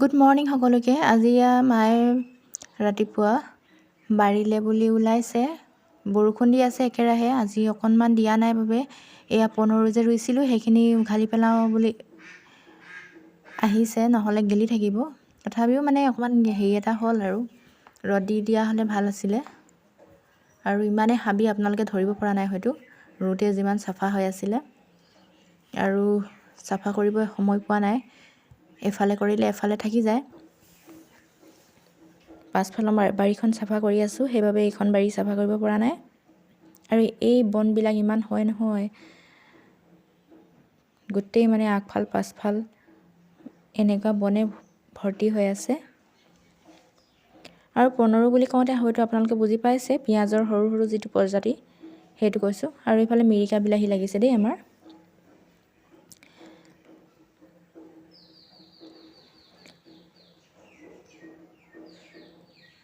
Good morning সকলোকে। আজি মায়ে ৰাতিপুৱা বাৰীলে বুলি ওলাইছে। বৰষুণ দি আছে একেৰাহে আজি অকণমান দিয়া নাই বাবে। এয়া পনৰু যে ৰুইছিলোঁ সেইখিনি উঘালি পেলাওঁ বুলি আহিছে নহ'লে গেলি থাকিব। তথাপিও মানে অকণমান হেৰি এটা হ'ল আৰু ৰ'দ দি দিয়া হ'লে ভাল আছিলে। আৰু ইমানেই হাবি আপোনালোকে ধৰিব পৰা নাই হয়তো ৰুওঁতে যিমান চাফা হৈ আছিলে। আৰু চাফা কৰিব সময় পোৱা নাই। এফালে কৰিলে এফালে থাকি যায়। পাছফালৰ বাৰীখন চাফা কৰি আছোঁ সেইবাবে এইখন বাৰী চাফা কৰিব পৰা নাই। আৰু এই বনবিলাক ইমান হয় নহয়। গোটেই মানে আগফাল পাছফাল এনেকুৱা বনে ভৰ্তি হৈ আছে। আৰু পনৰু বুলি কওঁতে হয়তো আপোনালোকে বুজি পাইছে পিঁয়াজৰ সৰু সৰু যিটো প্ৰজাতি সেইটো কৈছোঁ। আৰু এইফালে মিৰিকা বিলাহী লাগিছে দেই আমাৰ।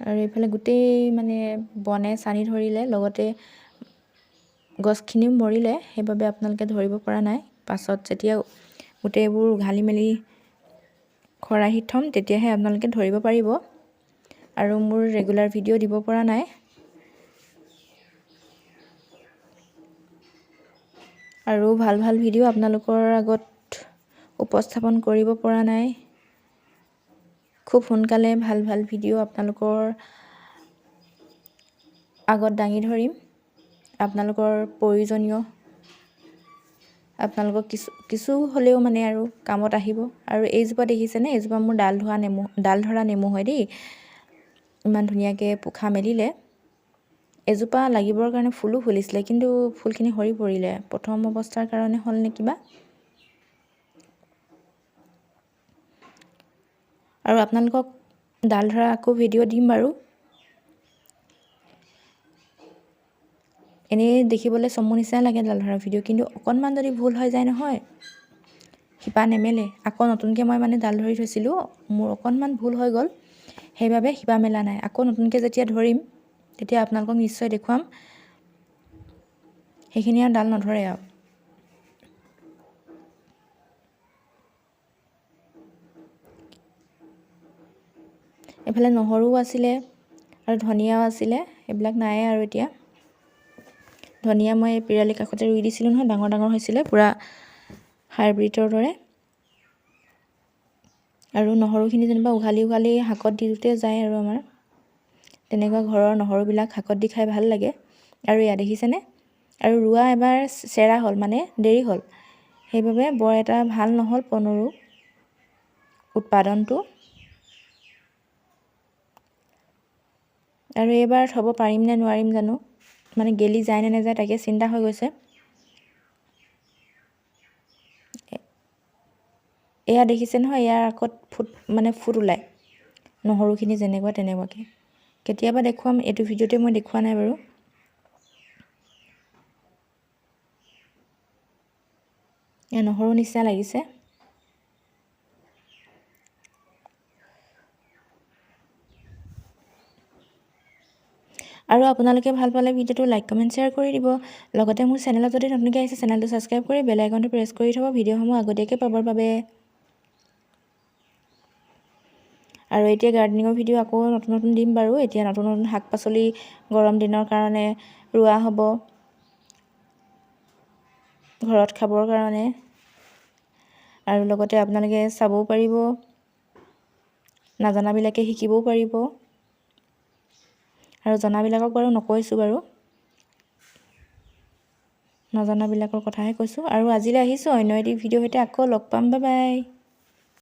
আৰু এইফালে গোটেই মানে বনে চানি ধৰিলে লগতে গছখিনিও মৰিলে সেইবাবে আপোনালোকে ধৰিব পৰা নাই। পাছত যেতিয়া গোটেইবোৰ উঘালি মেলি খৰাহিত থ'ম তেতিয়াহে আপোনালোকে ধৰিব পাৰিব। আৰু মোৰ ৰেগুলাৰ ভিডিঅ' দিব পৰা নাই। আৰু ভাল ভাল ভিডিঅ' আপোনালোকৰ আগত উপস্থাপন কৰিব পৰা নাই। খুব সোনকালে ভাল ভাল ভিডিঅ' আপোনালোকৰ আগত দাঙি ধৰিম। আপোনালোকৰ প্ৰয়োজনীয় আপোনালোকক কিছু কিছু হ'লেও মানে আৰু কামত আহিব। আৰু এইজোপা দেখিছেনে? এইজোপা মোৰ ডাল ধোৱা নেমু ডাল ধৰা নেমু হয় দেই। ইমান ধুনীয়াকৈ পোখা মেলিলে। এজোপা লাগিবৰ কাৰণে ফুলো ফুলিছিলে কিন্তু ফুলখিনি সৰি পৰিলে। প্ৰথম অৱস্থাৰ কাৰণে হ'ল নে কিবা? আৰু আপোনালোকক ডাল ধৰা আকৌ ভিডিঅ' দিম বাৰু। এনেই দেখিবলৈ চমু নিচিনা লাগে ডাল ধৰা ভিডিঅ' কিন্তু অকণমান যদি ভুল হৈ যায় নহয় শিপা নেমেলে। আকৌ নতুনকৈ মই মানে ডাল ধৰি থৈছিলোঁ মোৰ অকণমান ভুল হৈ গ'ল সেইবাবে শিপা মেলা নাই। আকৌ নতুনকৈ যেতিয়া ধৰিম তেতিয়া আপোনালোকক নিশ্চয় দেখুৱাম। সেইখিনি আৰু ডাল নধৰে আৰু। এইফালে নহৰুও আছিলে আৰু ধনিয়াও আছিলে এইবিলাক নাই আৰু এতিয়া। ধনিয়া মই পিৰালি কাষতে ৰুই দিছিলোঁ নহয় ডাঙৰ ডাঙৰ হৈছিলে পূৰা হাইব্ৰিডৰ দৰে। আৰু নহৰুখিনি যেনিবা উঘালি উঘালি শাকত দিওঁতে যায় আৰু আমাৰ। তেনেকুৱা ঘৰৰ নহৰুবিলাক শাকত দি খাই ভাল লাগে। আৰু এয়া দেখিছেনে? আৰু ৰোৱা এবাৰ চেৰা হ'ল মানে দেৰি হ'ল। সেইবাবে বৰ এটা ভাল নহ'ল পনৰু। উৎপাদনটো। আৰু এইবাৰ থ'ব পাৰিম নে নোৱাৰিম জানো? মানে গেলি যায় নে নাযায় তাকে চিন্তা হৈ গৈছে। এয়া দেখিছে নহয় ইয়াৰ আগত ফুট মানে ফুট ওলায়। নহৰুখিনি যেনেকুৱা তেনেকুৱাকৈ। কেতিয়াবা দেখুৱাম এইটো ভিডিঅ'তে মই দেখুওৱা নাই বাৰু। নহৰু নিচিনা লাগিছে। আৰু আপোনালোকে ভাল পালে ভিডিঅ'টো লাইক কমেণ্ট শ্বেয়াৰ কৰি দিব। লগতে মোৰ চেনেলত যদি নতুনকৈ আহিছে চেনেলটো ছাবস্ক্ৰাইব কৰি বেল আইকনটো প্ৰেছ কৰি থ'ব। ভিডিঅ'সমূহ আগতীয়াকৈ পাবৰ বাবে। আৰু এতিয়া গাৰ্ডেনিঙৰ ভিডিঅ' আকৌ নতুন নতুন দিম বাৰু। এতিয়া নতুন নতুন শাক পাচলি গৰম দিনৰ কাৰণে ৰোৱা হ'ব। ঘৰত খাবৰ কাৰণে। আৰু লগতে আপোনালোকে চাবও পাৰিব। নাজানাবিলাকে শিকিবও পাৰিব। আৰু জনাবিলাকক বাৰু নকৈছোঁ বাৰু। নজনাবিলাকৰ কথাহে কৈছোঁ। আৰু আজিলৈ আহিছোঁ। অন্য এটি ভিডিঅ'ৰ সৈতে আকৌ লগ পাম। বাই।